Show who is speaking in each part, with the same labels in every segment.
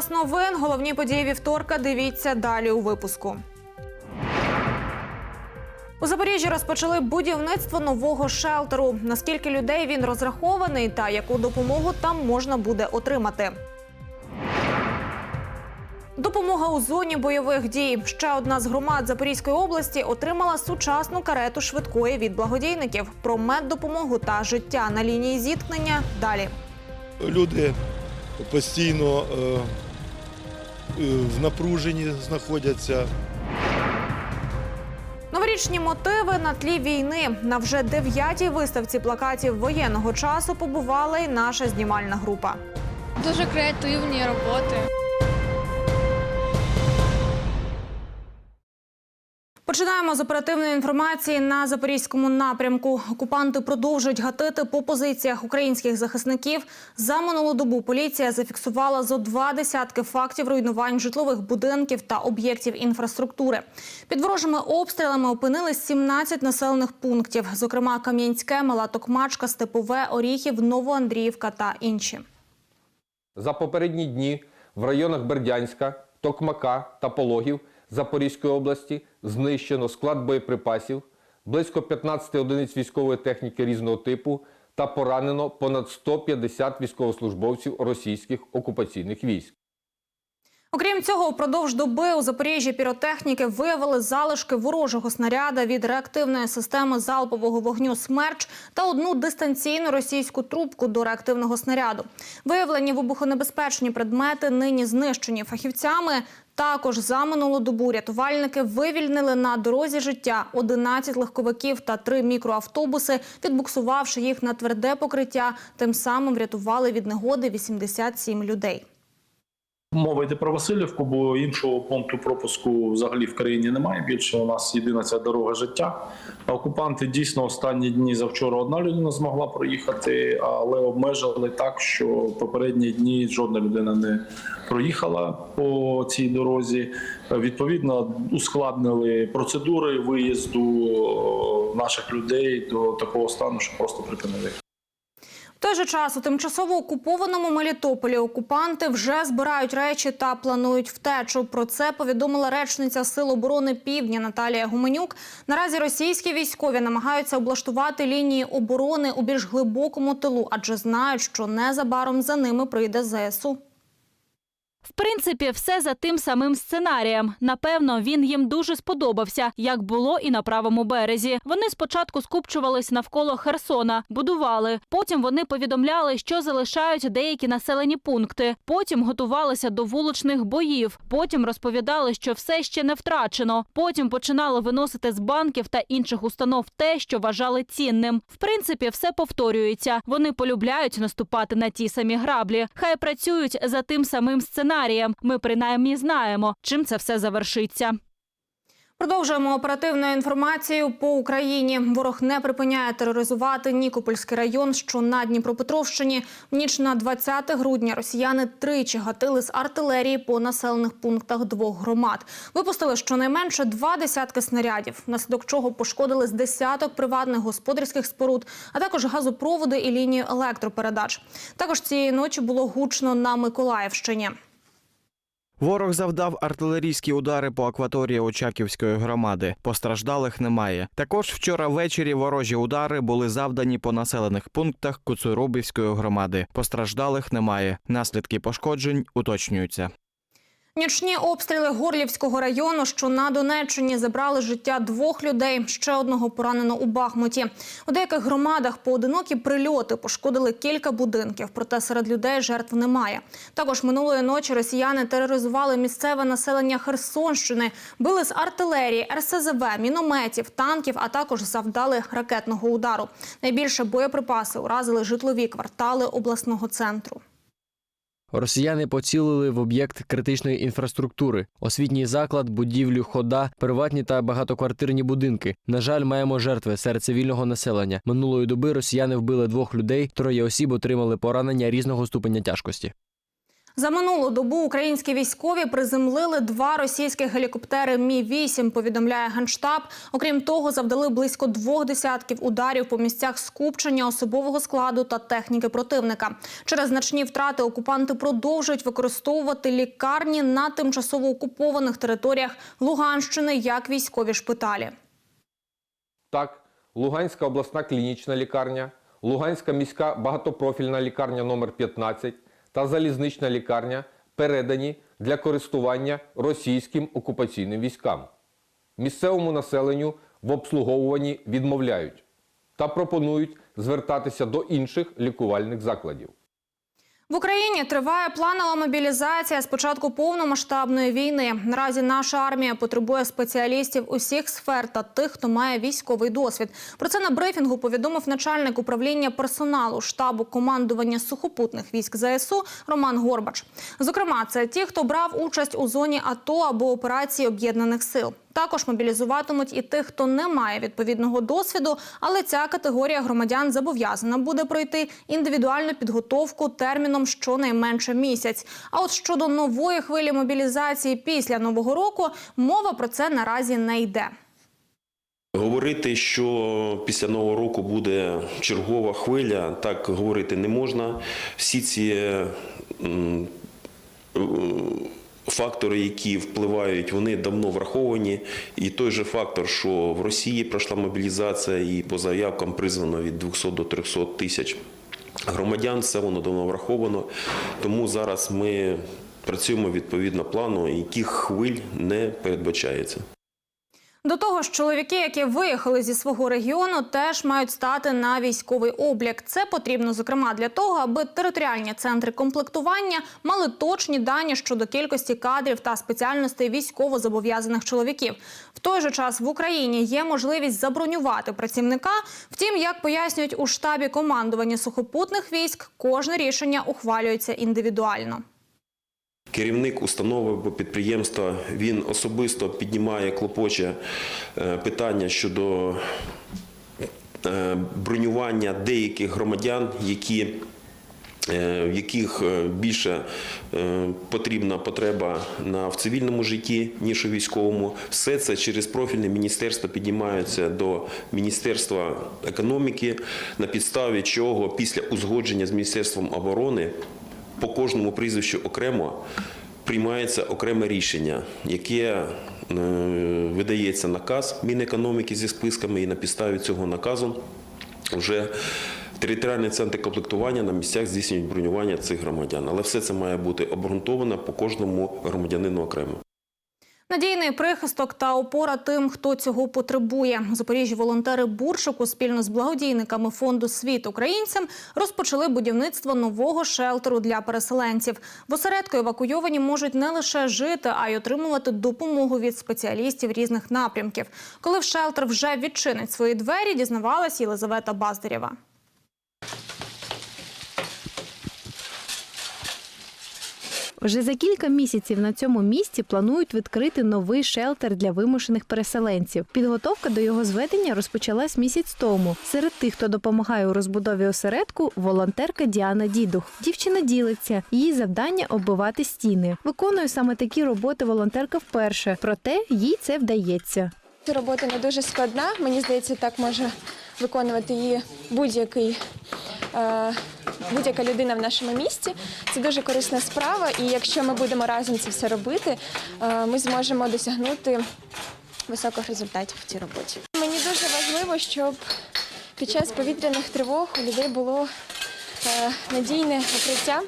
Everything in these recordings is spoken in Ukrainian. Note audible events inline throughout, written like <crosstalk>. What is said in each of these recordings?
Speaker 1: Час новин. Головні події вівторка. Дивіться далі у випуску. У Запоріжжі розпочали будівництво нового шелтеру. Наскільки людей він розрахований та яку допомогу там можна буде отримати? Допомога у зоні бойових дій. Ще одна з громад Запорізької області отримала сучасну карету швидкої від благодійників. Про меддопомогу та життя на лінії зіткнення далі.
Speaker 2: Люди постійно е, в напруженні знаходяться.
Speaker 1: Новорічні мотиви на тлі війни на вже дев'ятій виставці плакатів воєнного часу побувала й наша знімальна група.
Speaker 3: Дуже креативні роботи.
Speaker 1: Починаємо з оперативної інформації на запорізькому напрямку. Окупанти продовжують гатити по позиціях українських захисників. За минулу добу поліція зафіксувала зо два десятки фактів руйнувань житлових будинків та об'єктів інфраструктури. Під ворожими обстрілами опинились 17 населених пунктів, зокрема Кам'янське, Мала Токмачка, Степове, Оріхів, Новоандріївка та інші.
Speaker 4: За попередні дні в районах Бердянська, Токмака та Пологів Запорізької області знищено склад боєприпасів, близько 15 одиниць військової техніки різного типу та поранено понад 150 військовослужбовців російських окупаційних військ.
Speaker 1: Окрім цього, упродовж доби у Запоріжжі піротехніки виявили залишки ворожого снаряда від реактивної системи залпового вогню «Смерч» та одну дистанційну російську трубку до реактивного снаряду. Виявлені вибухонебезпечні предмети нині знищені фахівцями. Також за минулу добу рятувальники вивільнили на дорозі життя 11 легковиків та 3 мікроавтобуси, відбуксувавши їх на тверде покриття. Тим самим врятували від негоди 87 людей.
Speaker 5: Мова йде про Васильівку, бо іншого пункту пропуску взагалі в країні немає. Більше у нас єдина ця дорога життя. Окупанти дійсно останні дні завчора одна людина змогла проїхати, але обмежили так, що попередні дні жодна людина не проїхала по цій дорозі. Відповідно, ускладнили процедури виїзду наших людей до такого стану, що просто припинили.
Speaker 1: Той же час у тимчасово окупованому Мелітополі окупанти вже збирають речі та планують втечу. Про це повідомила речниця Сил оборони Півдня Наталія Гуменюк. Наразі російські військові намагаються облаштувати лінії оборони у більш глибокому тилу, адже знають, що незабаром за ними прийде ЗСУ.
Speaker 6: В принципі, все за тим самим сценарієм. Напевно, він їм дуже сподобався, як було і на правому березі. Вони спочатку скупчувались навколо Херсона, будували. Потім вони повідомляли, що залишають деякі населені пункти. Потім готувалися до вуличних боїв. Потім розповідали, що все ще не втрачено. Потім починали виносити з банків та інших установ те, що вважали цінним. В принципі, все повторюється. Вони полюбляють наступати на ті самі граблі. Хай працюють за тим самим сценарієм. Ми принаймні знаємо, чим це все завершиться.
Speaker 1: Продовжуємо оперативну інформацію по Україні. Ворог не припиняє тероризувати Нікопольський район, що на Дніпропетровщині. В ніч на 20 грудня росіяни тричі гатили з артилерії по населених пунктах двох громад. Випустили щонайменше два десятки снарядів, внаслідок чого пошкодили з десяток приватних господарських споруд, а також газопроводи і лінію електропередач. Також цієї ночі було гучно на Миколаївщині.
Speaker 7: Ворог завдав артилерійські удари по акваторії Очаківської громади. Постраждалих немає. Також вчора ввечері ворожі удари були завдані по населених пунктах Куцурубівської громади. Постраждалих немає. Наслідки пошкоджень уточнюються.
Speaker 1: Нічні обстріли Горлівського району, що на Донеччині забрали життя двох людей. Ще одного поранено у Бахмуті. У деяких громадах поодинокі прильоти пошкодили кілька будинків, проте серед людей жертв немає. Також минулої ночі росіяни тероризували місцеве населення Херсонщини, били з артилерії, РСЗВ, мінометів, танків, а також завдали ракетного удару. Найбільше боєприпаси уразили житлові квартали обласного центру.
Speaker 8: Росіяни поцілили в об'єкт критичної інфраструктури, освітній заклад, будівлю, хода, приватні та багатоквартирні будинки. На жаль, маємо жертви серед цивільного населення. Минулої доби росіяни вбили двох людей, троє осіб отримали поранення різного ступеня тяжкості.
Speaker 1: За минулу добу українські військові приземлили два російські гелікоптери Мі-8, повідомляє Генштаб. Окрім того, завдали близько двох десятків ударів по місцях скупчення особового складу та техніки противника. Через значні втрати окупанти продовжують використовувати лікарні на тимчасово окупованих територіях Луганщини як військові шпиталі.
Speaker 4: Так, Луганська обласна клінічна лікарня, Луганська міська багатопрофільна лікарня номер 15 та залізнична лікарня передані для користування російським окупаційним військам. Місцевому населенню в обслуговуванні відмовляють та пропонують звертатися до інших лікувальних закладів.
Speaker 1: В Україні триває планова мобілізація з початку повномасштабної війни. Наразі наша армія потребує спеціалістів усіх сфер та тих, хто має військовий досвід. Про це на брифінгу повідомив начальник управління персоналу штабу командування сухопутних військ ЗСУ Роман Горбач. Зокрема, це ті, хто брав участь у зоні АТО або операції об'єднаних сил. Також мобілізуватимуть і тих, хто не має відповідного досвіду, але ця категорія громадян зобов'язана буде пройти індивідуальну підготовку терміном щонайменше місяць. А от щодо нової хвилі мобілізації після нового року, мова про це наразі не йде.
Speaker 9: Говорити, що після нового року буде чергова хвиля, так говорити не можна. Всі ці фактори, які впливають, вони давно враховані. І той же фактор, що в Росії пройшла мобілізація, і по заявкам призвано від 200 до 300 тисяч громадян, це воно давно враховано. Тому зараз ми працюємо відповідно плану, яких хвиль не передбачається.
Speaker 1: До того ж, чоловіки, які виїхали зі свого регіону, теж мають стати на військовий облік. Це потрібно зокрема для того, аби територіальні центри комплектування мали точні дані щодо кількості кадрів та спеціальностей військово-зобов'язаних чоловіків. В той же час в Україні є можливість забронювати працівника. Втім, як пояснюють у штабі командування сухопутних військ, кожне рішення ухвалюється індивідуально.
Speaker 9: Керівник установи або підприємства він особисто піднімає клопоче е, питання щодо е, бронювання деяких громадян, які е, в яких більше потрібна потреба на в цивільному житті ніж у військовому, все це через профільне міністерство піднімається до міністерства економіки, на підставі чого після узгодження з міністерством оборони по кожному прізвищу окремо приймається окреме рішення, яке е, видається наказ Мінекономіки зі списками, і на підставі цього наказу вже територіальні центри комплектування на місцях здійснюють бронювання цих громадян. Але все це має бути обґрунтовано по кожному громадянину окремо.
Speaker 1: Надійний прихисток та опора тим, хто цього потребує. Запоріжжі волонтери Буршику спільно з благодійниками фонду Світ українцям розпочали будівництво нового шелтеру для переселенців. В осередку евакуйовані можуть не лише жити, а й отримувати допомогу від спеціалістів різних напрямків. Коли в шелтер вже відчинить свої двері, дізнавалась Єлизавета Баздарєва.
Speaker 10: Вже за кілька місяців на цьому місці планують відкрити новий шелтер для вимушених переселенців. Підготовка до його зведення розпочалась місяць тому. Серед тих, хто допомагає у розбудові осередку, волонтерка Діана Дідух. Дівчина ділиться. Її завдання оббивати стіни. Виконує саме такі роботи волонтерка вперше, проте їй це вдається.
Speaker 11: Робота не дуже складна. Мені здається, так може виконувати її будь-який. е, Будь-яка людина в нашому місті це дуже корисна справа, і якщо ми будемо разом це все робити, е, ми зможемо досягнути високих результатів в цій роботі. Мені дуже важливо, щоб під час повітряних тривог у людей було е, надійне укриття,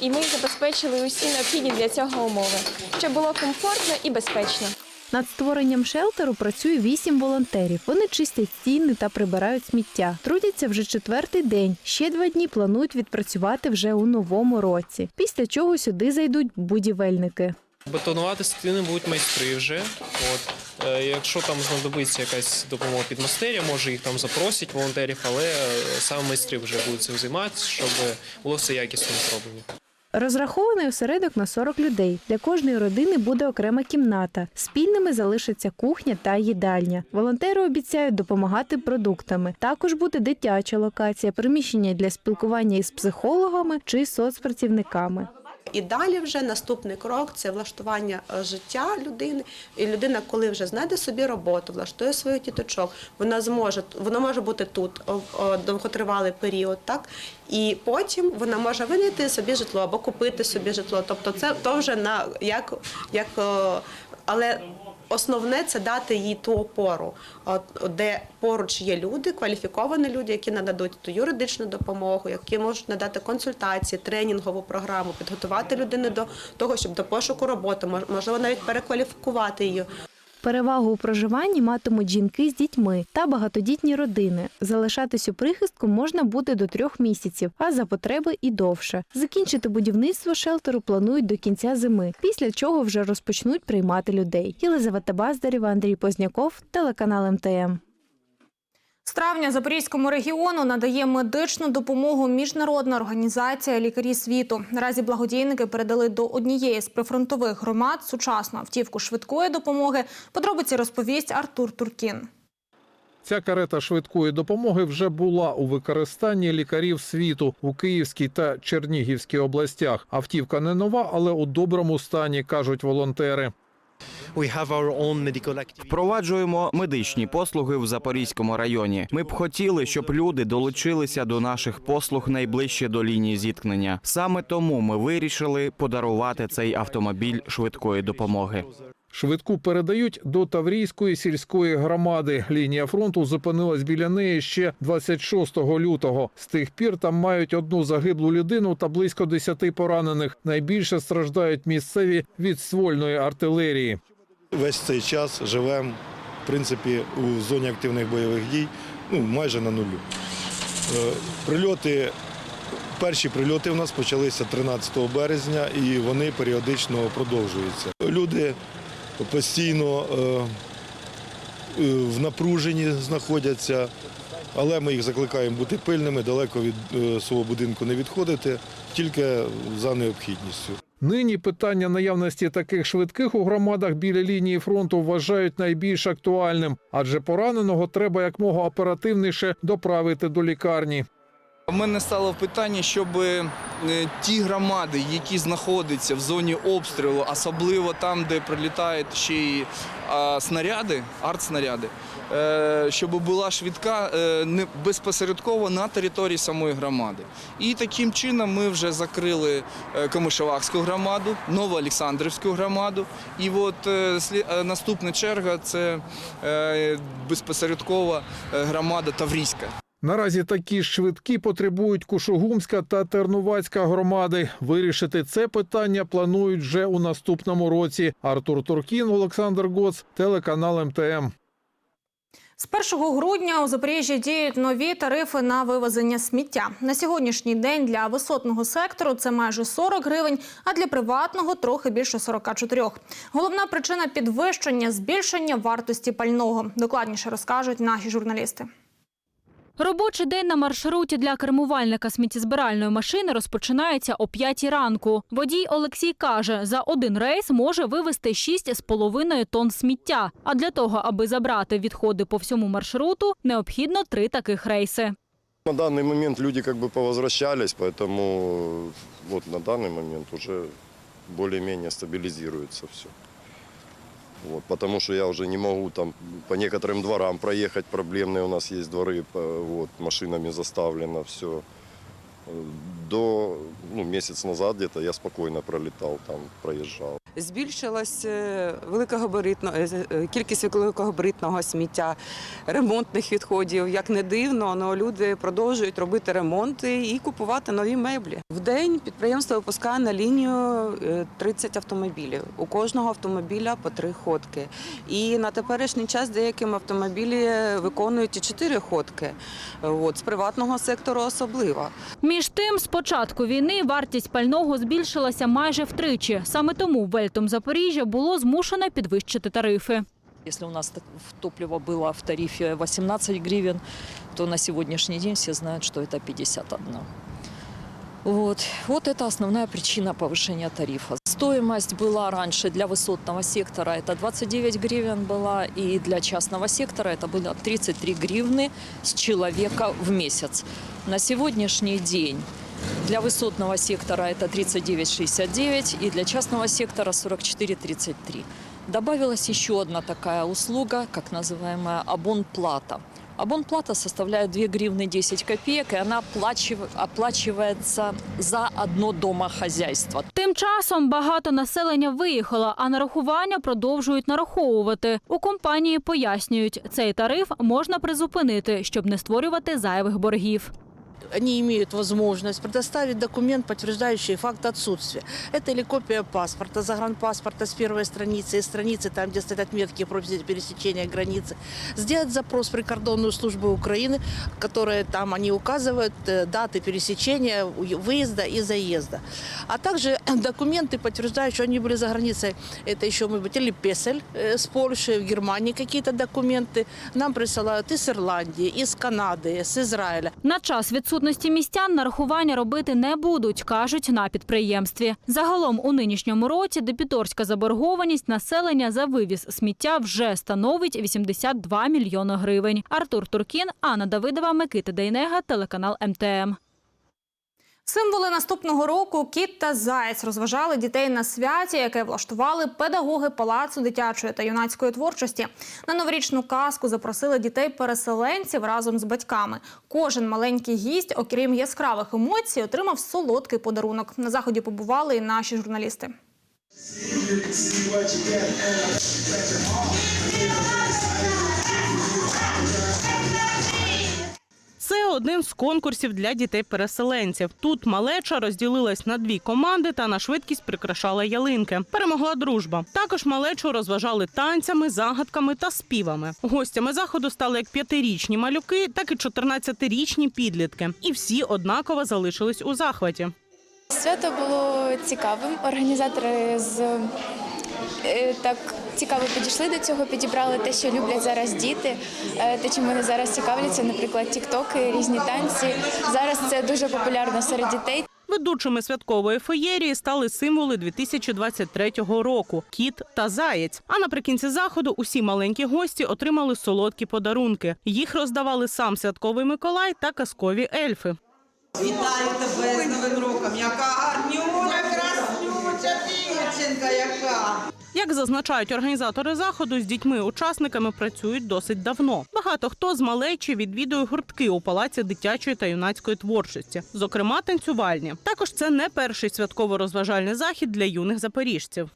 Speaker 11: і ми забезпечили усі необхідні для цього умови, щоб було комфортно і безпечно.
Speaker 10: Над створенням шелтеру працює вісім волонтерів. Вони чистять стіни та прибирають сміття. Трудяться вже четвертий день. Ще два дні планують відпрацювати вже у новому році. Після чого сюди зайдуть будівельники.
Speaker 12: Бетонувати стіни будуть майстри вже. От. Е, Якщо там знадобиться якась допомога під підмастеря, може їх там запросять волонтерів, але е, саме майстри вже будуть цим займатися, щоб було все якісно зроблено.
Speaker 10: Розрахований осередок на 40 людей. Для кожної родини буде окрема кімната. Спільними залишиться кухня та їдальня. Волонтери обіцяють допомагати продуктами. Також буде дитяча локація, приміщення для спілкування із психологами чи соцпрацівниками.
Speaker 13: І далі вже наступний крок це влаштування е, життя людини. І людина, коли вже знайде собі роботу, влаштує своїх тіточок, вона зможе вона може бути тут довготривалий період, так і потім вона може винайти собі житло або купити собі житло. Тобто, це то вже на як, як е, але. Основне це дати їй ту опору, де поруч є люди, кваліфіковані люди, які нададуть ту юридичну допомогу, які можуть надати консультації, тренінгову програму, підготувати людину до того, щоб до пошуку роботи, мож- можливо, навіть перекваліфікувати її.
Speaker 10: Перевагу у проживанні матимуть жінки з дітьми та багатодітні родини. Залишатись у прихистку можна буде до трьох місяців, а за потреби і довше. Закінчити будівництво шелтеру планують до кінця зими, після чого вже розпочнуть приймати людей. Єлизавета Баздарєва, Андрій Позняков, телеканал МТМ.
Speaker 1: З травня Запорізькому регіону надає медичну допомогу міжнародна організація Лікарі світу. Наразі благодійники передали до однієї з прифронтових громад сучасну автівку швидкої допомоги. Подробиці розповість Артур Туркін.
Speaker 14: Ця карета швидкої допомоги вже була у використанні лікарів світу у Київській та Чернігівській областях. Автівка не нова, але у доброму стані, кажуть волонтери.
Speaker 7: Впроваджуємо медичні послуги в Запорізькому районі. Ми б хотіли, щоб люди долучилися до наших послуг найближче до лінії зіткнення. Саме тому ми вирішили подарувати цей автомобіль швидкої допомоги.
Speaker 14: Швидку передають до Таврійської сільської громади. Лінія фронту зупинилась біля неї ще 26 лютого. З тих пір там мають одну загиблу людину та близько 10 поранених. Найбільше страждають місцеві від ствольної артилерії.
Speaker 2: Весь цей час живемо, в принципі, у зоні активних бойових дій, ну, майже на нулю. Е, Прильоти, перші прильоти в нас почалися 13 березня і вони періодично продовжуються. Люди постійно е, е, в напруженні знаходяться, але ми їх закликаємо бути пильними, далеко від е, свого будинку не відходити, тільки за необхідністю.
Speaker 14: Нині питання наявності таких швидких у громадах біля лінії фронту вважають найбільш актуальним, адже пораненого треба якмога оперативніше доправити до лікарні.
Speaker 15: У мене стало питання, щоб е, ті громади, які знаходяться в зоні обстрілу, особливо там, де прилітають ще й снаряди, артснаряди, е, щоб була швидка е, безпосередково на території самої громади. І таким чином ми вже закрили Комишевакську громаду, Новоолександрівську громаду. І от наступна черга це безпосередкова громада Таврійська.
Speaker 14: Наразі такі швидкі потребують Кушугумська та Тернувацька громади. Вирішити це питання планують вже у наступному році. Артур Туркін, Олександр Гоц, телеканал МТМ.
Speaker 1: З 1 грудня у Запоріжжі діють нові тарифи на вивезення сміття. На сьогоднішній день для висотного сектору це майже 40 гривень, а для приватного трохи більше 44. Головна причина підвищення збільшення вартості пального. Докладніше розкажуть наші журналісти.
Speaker 6: Робочий день на маршруті для кермувальника сміттєзбиральної машини розпочинається о 5 ранку. Водій Олексій каже, за один рейс може вивезти 6,5 тонн сміття. А для того, аби забрати відходи по всьому маршруту, необхідно три таких рейси.
Speaker 16: На данный момент люди как бы повозвращались, поэтому вот на данный момент уже более-менее стабилизируется все. Вот, потому что я уже не могу там по некоторым дворам проехать, проблемные у нас есть дворы, по- вот, машинами заставлено все. До ну, месяц назад где-то я спокойно пролетал, там проезжал.
Speaker 17: Збільшилась е, великогабаритно, е, е, кількість великогабаритного сміття, ремонтних відходів. Як не дивно, але люди продовжують робити ремонти і купувати нові меблі. В день підприємство випускає на лінію е, 30 автомобілів. У кожного автомобіля по три ходки. І на теперішній час деяким автомобілі виконують і чотири ходки. От, з приватного сектору особливо.
Speaker 6: Між тим, з початку війни вартість пального збільшилася майже втричі. Саме тому Вельтом Запоріжжя було змушене підвищити тарифи.
Speaker 18: Если у нас так- в топливо было в тарифе 18 гривен, то на сегодняшний день все знают, что это 51. Вот. вот это основная причина повышения тарифа. Стоимость была раньше для высотного сектора это 29 гривен была, и для частного сектора это было 33 гривны с человека в месяц. На сегодняшний день для высотного сектора это 39,69 и для частного сектора 44,33. Добавилась еще одна такая услуга, как называемая абонплата. Абонплата составляет 2 гривны 10 копеек, и она оплачив- оплачивается за одно домохозяйство.
Speaker 6: Тим часом багато населення виїхало, а нарахування продовжують нараховувати. У компанії пояснюють, цей тариф можна призупинити, щоб не створювати зайвих боргів.
Speaker 19: Они имеют возможность предоставить документ, подтверждающий факт отсутствия. Это или копия паспорта, загранпаспорта с первой страницы, и страницы, там, где стоят отметки про пересечения границы. Сделать запрос в прикордонную службу Украины, которые там они указывают э, даты пересечения, выезда и заезда. А также <clears throat> документы, подтверждающие, что они были за границей. Это еще, может быть, или Песель э, с Польши, в Германии какие-то документы. Нам присылают из Ирландии, из Канады, с Израиля.
Speaker 6: На час відсутності містян нарахування робити не будуть, кажуть на підприємстві. Загалом у нинішньому році депіторська заборгованість населення за вивіз сміття вже становить 82 мільйони гривень. Артур Туркін, Анна Давидова, Микита Дейнега, телеканал МТМ.
Speaker 1: Символи наступного року кіт та заєць розважали дітей на святі, яке влаштували педагоги палацу дитячої та юнацької творчості. На новорічну казку запросили дітей-переселенців разом з батьками. Кожен маленький гість, окрім яскравих емоцій, отримав солодкий подарунок. На заході побували і наші журналісти.
Speaker 20: Це один з конкурсів для дітей-переселенців. Тут малеча розділилась на дві команди та на швидкість прикрашала ялинки. Перемогла дружба. Також малечу розважали танцями, загадками та співами. Гостями заходу стали як п'ятирічні малюки, так і 14-річні підлітки. І всі однаково залишились у захваті.
Speaker 21: Свято було цікавим. Організатори з так цікаво підійшли до цього, підібрали те, що люблять зараз діти, е, те, чим вони зараз цікавляться, наприклад, тіктоки, різні танці. Зараз це дуже популярно серед дітей.
Speaker 20: Ведучими святкової феєрії стали символи 2023 року кіт та заєць. А наприкінці заходу усі маленькі гості отримали солодкі подарунки. Їх роздавали сам святковий Миколай та казкові ельфи.
Speaker 22: Вітаю тебе з Новим роком, яка гарнюня, краснюча дівчинка яка.
Speaker 20: Як зазначають організатори заходу, з дітьми-учасниками працюють досить давно. Багато хто з малечі відвідує гуртки у палаці дитячої та юнацької творчості, зокрема танцювальні. Також це не перший святково-розважальний захід для юних запоріжців.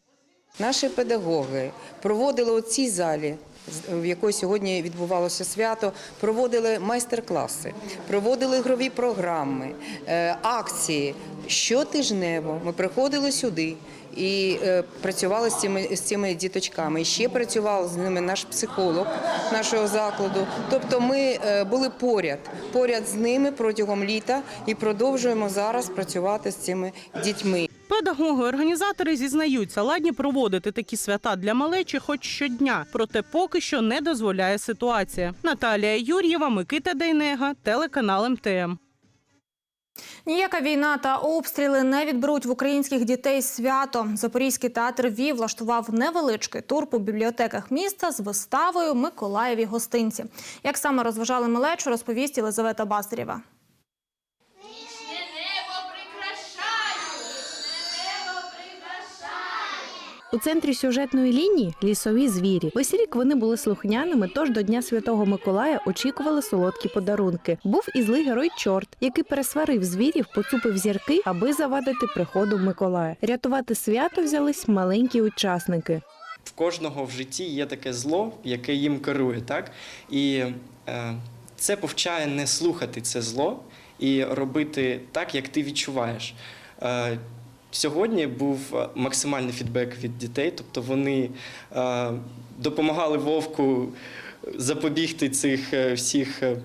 Speaker 23: Наші педагоги проводили у цій залі, з- в якої сьогодні відбувалося свято, проводили майстер-класи, проводили ігрові програми, е, акції. Щотижнево ми приходили сюди і е, працювали з цими, з цими діточками. І ще працював з ними наш психолог нашого закладу. Тобто ми е, були поряд, поряд з ними протягом літа і продовжуємо зараз працювати з цими дітьми.
Speaker 20: Педагоги-організатори зізнаються, ладні проводити такі свята для малечі хоч щодня, проте поки що не дозволяє ситуація. Наталія Юр'єва, Микита Дейнега, телеканал МТМ.
Speaker 1: Ніяка війна та обстріли не відберуть в українських дітей свято. Запорізький театр Вів влаштував невеличкий тур по бібліотеках міста з виставою Миколаєві гостинці. Як саме розважали мелечу, розповість Єлизавета Басарєва.
Speaker 10: У центрі сюжетної лінії лісові звірі. Весь рік вони були слухняними, тож до Дня Святого Миколая очікували солодкі подарунки. Був і злий герой чорт, який пересварив звірів, поцупив зірки, аби завадити приходу Миколая. Рятувати свято взялись маленькі учасники.
Speaker 24: в кожного в житті є таке зло, яке їм керує, так? І е, це повчає не слухати це зло і робити так, як ти відчуваєш. Е, Сьогодні був е, максимальний фідбек від дітей, тобто вони е, допомагали вовку запобігти цих е, всіх е,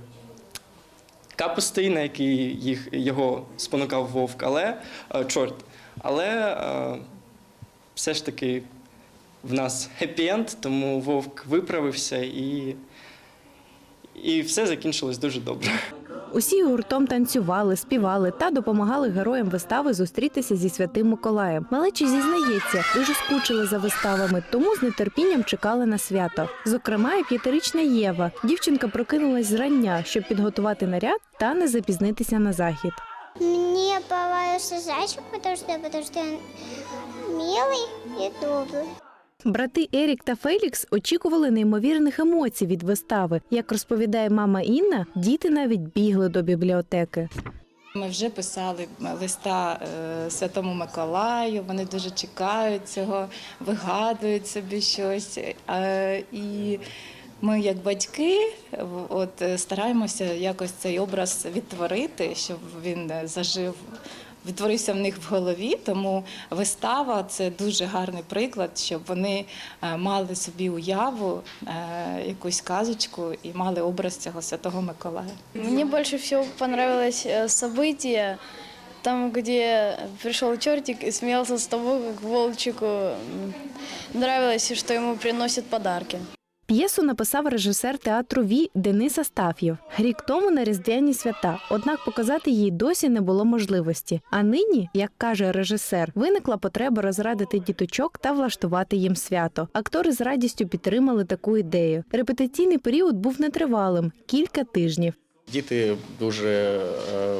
Speaker 24: капустей, на які їх його спонукав вовк, але е, чорт. Але е, все ж таки в нас хеппі-енд, тому вовк виправився і, і все закінчилось дуже добре.
Speaker 10: Усі гуртом танцювали, співали та допомагали героям вистави зустрітися зі святим Миколаєм. Малечі зізнається, дуже скучили за виставами, тому з нетерпінням чекали на свято. Зокрема, і п'ятирічна Єва. Дівчинка прокинулась зрання, щоб підготувати наряд та не запізнитися на захід.
Speaker 25: Мне понравился зайчик, потому что он милый и добрый.
Speaker 10: Брати Ерік та Фелікс очікували неймовірних емоцій від вистави. Як розповідає мама Інна, діти навіть бігли до бібліотеки.
Speaker 26: Ми вже писали листа е, Святому Миколаю. Вони дуже чекають цього, вигадують собі щось. Е, і ми, як батьки, от стараємося якось цей образ відтворити, щоб він е, зажив. Відтворився в них в голові, тому вистава це дуже гарний приклад, щоб вони е, мали собі уяву, е, якусь казочку і мали образ цього святого Миколая.
Speaker 27: Мне больше всего понравилось э, событие, там, где пришел чертик и смеялся с того, как волчику нравилось, что ему приносят подарки.
Speaker 10: П'єсу написав режисер театру Ві Денис Астаф'єв. Рік тому на різдвяні свята, однак показати її досі не було можливості. А нині, як каже режисер, виникла потреба розрадити діточок та влаштувати їм свято. Актори з радістю підтримали таку ідею. Репетиційний період був нетривалим кілька тижнів.
Speaker 28: Діти дуже, е,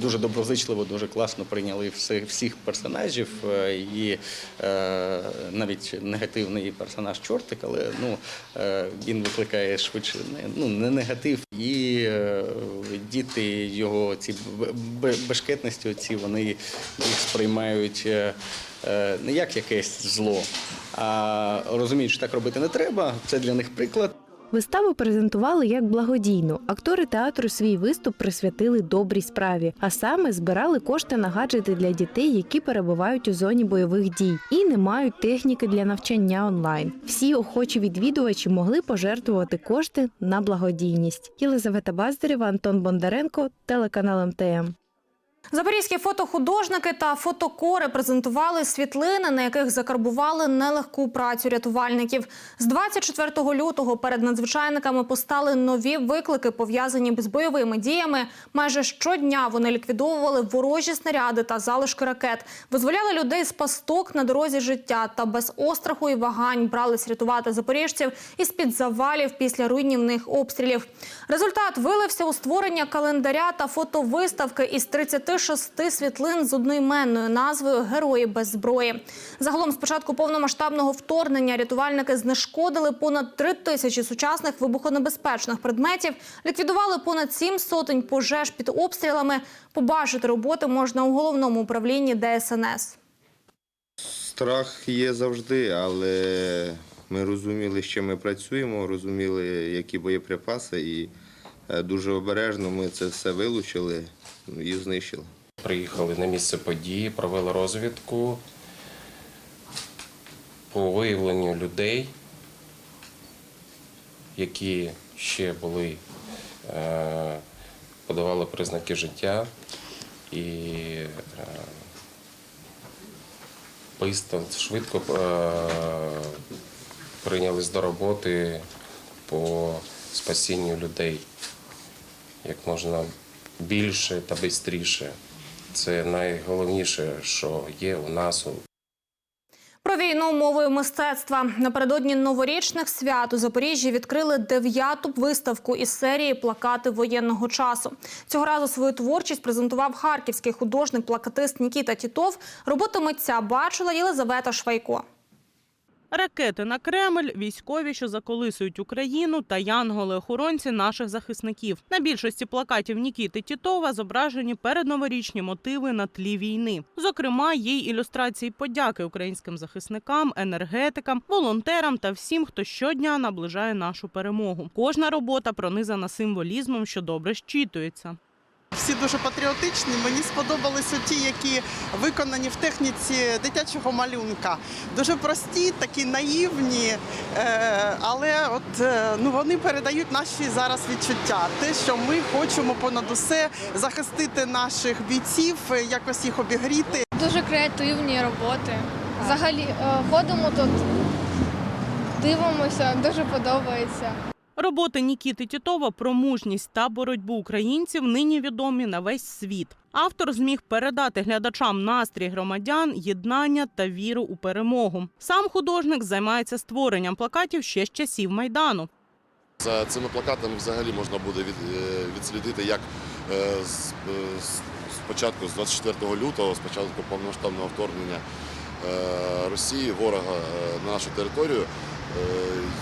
Speaker 28: дуже доброзичливо, дуже класно прийняли всіх, персонажів. е, І е, навіть негативний персонаж чортик, але ну, е, він викликає швидше ну, не негатив. І діти його ці бешкетності, оці, вони їх сприймають не як якесь зло, а розуміють, що так робити не треба. Це для них приклад.
Speaker 10: Виставу презентували як благодійну. Актори театру свій виступ присвятили добрій справі, а саме збирали кошти на гаджети для дітей, які перебувають у зоні бойових дій і не мають техніки для навчання онлайн. Всі охочі відвідувачі могли пожертвувати кошти на благодійність. Єлизавета Баздарєва, Антон Бондаренко, телеканал МТМ.
Speaker 1: Запорізькі фотохудожники та фотокори презентували світлини, на яких закарбували нелегку працю рятувальників. З 24 лютого перед надзвичайниками постали нові виклики, пов'язані з бойовими діями. Майже щодня вони ліквідовували ворожі снаряди та залишки ракет, визволяли людей з пасток на дорозі життя та без остраху і вагань брались рятувати запоріжців із під завалів після руйнівних обстрілів. Результат вилився у створення календаря та фотовиставки із 36 світлин з одноіменною назвою Герої без зброї. Загалом, з початку повномасштабного вторгнення, рятувальники знешкодили понад три тисячі сучасних вибухонебезпечних предметів, ліквідували понад сім сотень пожеж під обстрілами. Побачити роботи можна у головному управлінні ДСНС.
Speaker 29: Страх є завжди, але ми розуміли, що ми працюємо, розуміли, які боєприпаси, і дуже обережно ми це все вилучили і знищили.
Speaker 30: Приїхали на місце події, провели розвідку по виявленню людей, які ще були, е, подавали признаки життя і е, швидко е, прийнялись до роботи по спасінню людей як можна більше та швидше. Це найголовніше, що є у нас
Speaker 1: Про війну мовою мистецтва напередодні новорічних свят у Запоріжжі відкрили дев'яту виставку із серії плакати воєнного часу. Цього разу свою творчість презентував харківський художник-плакатист Нікіта Тітов. Роботи митця бачила Єлизавета Швайко.
Speaker 20: Ракети на Кремль, військові, що заколисують Україну, та янголи-охоронці наших захисників. На більшості плакатів Нікіти Тітова зображені передноворічні мотиви на тлі війни. Зокрема, є ілюстрації подяки українським захисникам, енергетикам, волонтерам та всім, хто щодня наближає нашу перемогу. Кожна робота пронизана символізмом, що добре щитується.
Speaker 31: Всі дуже патріотичні. Мені сподобалися ті, які виконані в техніці дитячого малюнка. Дуже прості, такі наївні, е, але от е, ну вони передають наші зараз відчуття. Те, що ми хочемо понад усе захистити наших бійців, якось їх обігріти.
Speaker 27: Дуже креативні роботи. Взагалі, е, ходимо тут, дивимося, дуже подобається.
Speaker 20: Роботи Нікіти Тітова про мужність та боротьбу українців нині відомі на весь світ. Автор зміг передати глядачам настрій громадян, єднання та віру у перемогу. Сам художник займається створенням плакатів ще з часів майдану.
Speaker 32: За цими плакатами взагалі можна буде е, відслідити, як е, е, спочатку, з 24 лютого, спочатку повномасштабного вторгнення Росії, ворога на нашу територію,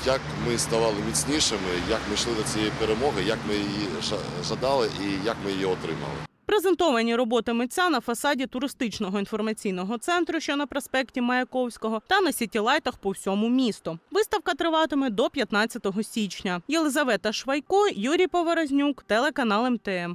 Speaker 32: як ми ставали міцнішими, як ми йшли до цієї перемоги, як ми її жа- жадали і як ми її отримали.
Speaker 20: Презентовані роботи митця на фасаді туристичного інформаційного центру, що на проспекті Маяковського, та на сітілайтах по всьому місту. Виставка триватиме до 15 січня. Єлизавета Швайко, Юрій Поворознюк, телеканал МТМ.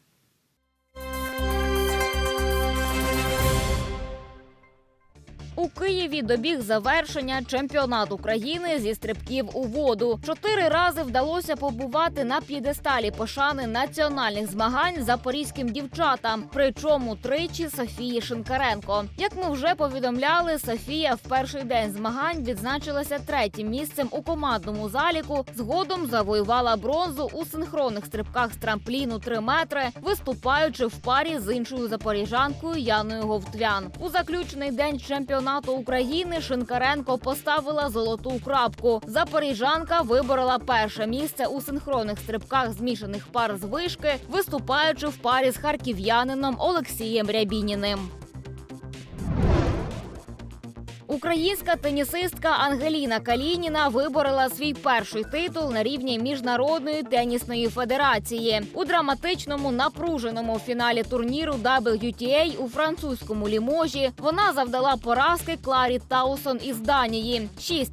Speaker 33: У Києві добіг завершення чемпіонат України зі стрибків у воду. Чотири рази вдалося побувати на п'єдесталі пошани національних змагань запорізьким дівчатам. Причому тричі Софії Шинкаренко. Як ми вже повідомляли, Софія в перший день змагань відзначилася третім місцем у командному заліку. Згодом завоювала бронзу у синхронних стрибках з трампліну 3 метри, виступаючи в парі з іншою запоріжанкою Яною Говтвян. У заключний день чемпіонату України Шинкаренко поставила золоту крапку. Запоріжанка виборола перше місце у синхронних стрибках змішаних пар з вишки, виступаючи в парі з харків'янином Олексієм Рябініним. Українська тенісистка Ангеліна Калініна виборола свій перший титул на рівні міжнародної тенісної федерації у драматичному напруженому фіналі турніру WTA у французькому ліможі. Вона завдала поразки Кларі Таусон із Данії 6-3,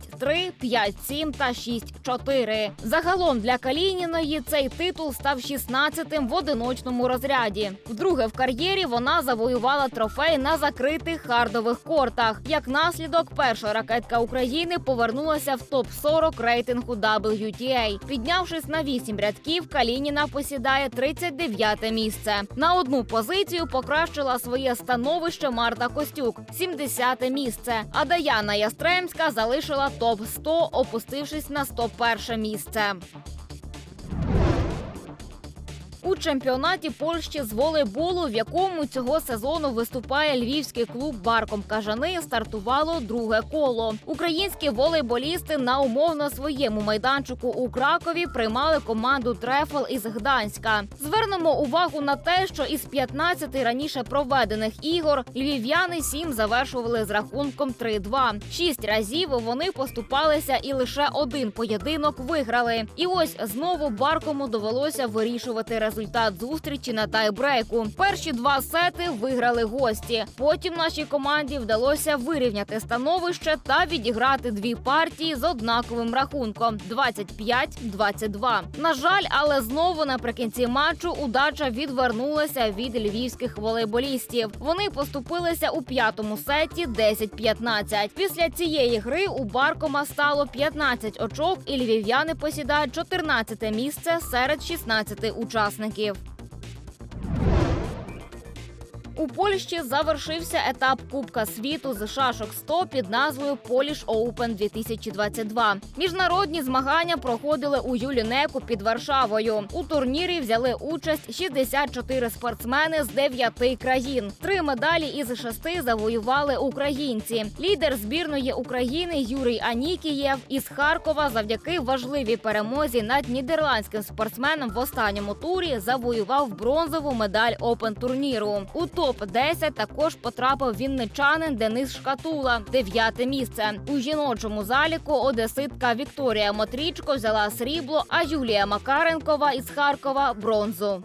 Speaker 33: 5-7 та 6-4. Загалом для Калініної цей титул став 16-тим в одиночному розряді. Вдруге в кар'єрі вона завоювала трофей на закритих хардових кортах. Як наслідок, перша ракетка України повернулася в топ 40 рейтингу WTA. Піднявшись на 8 рядків, Калініна посідає 39-те місце. На одну позицію покращила своє становище Марта Костюк 70 місце. А Даяна Ястремська залишила топ 100 опустившись на 101 місце. У чемпіонаті Польщі з волейболу, в якому цього сезону виступає львівський клуб Барком Кажани, стартувало друге коло. Українські волейболісти на умовно своєму майданчику у Кракові приймали команду Трефл із Гданська. Звернемо увагу на те, що із 15 раніше проведених ігор львів'яни 7 завершували з рахунком 3-2. Шість разів вони поступалися і лише один поєдинок виграли. І ось знову Баркому довелося вирішувати результат зустрічі на тайбрейку. Перші два сети виграли гості. Потім нашій команді вдалося вирівняти становище та відіграти дві партії з однаковим рахунком 25-22. На жаль, але знову наприкінці матчу удача відвернулася від львівських волейболістів. Вони поступилися у п'ятому сеті 10-15. Після цієї гри у Баркома стало 15 очок, і львів'яни посідають 14 місце серед 16 учасників захисників. У Польщі завершився етап Кубка світу з шашок 100 під назвою Polish Open 2022. Міжнародні змагання проходили у Юлінеку під Варшавою. У турнірі взяли участь 64 спортсмени з 9 країн. Три медалі із шести завоювали українці. Лідер збірної України Юрій Анікієв із Харкова завдяки важливій перемозі над нідерландським спортсменом в останньому турі завоював бронзову медаль Опен турніру. У топ-10 також потрапив вінничанин Денис Шкатула, дев'яте місце. У жіночому заліку одеситка Вікторія Мотрічко взяла срібло, а Юлія Макаренкова із Харкова бронзу.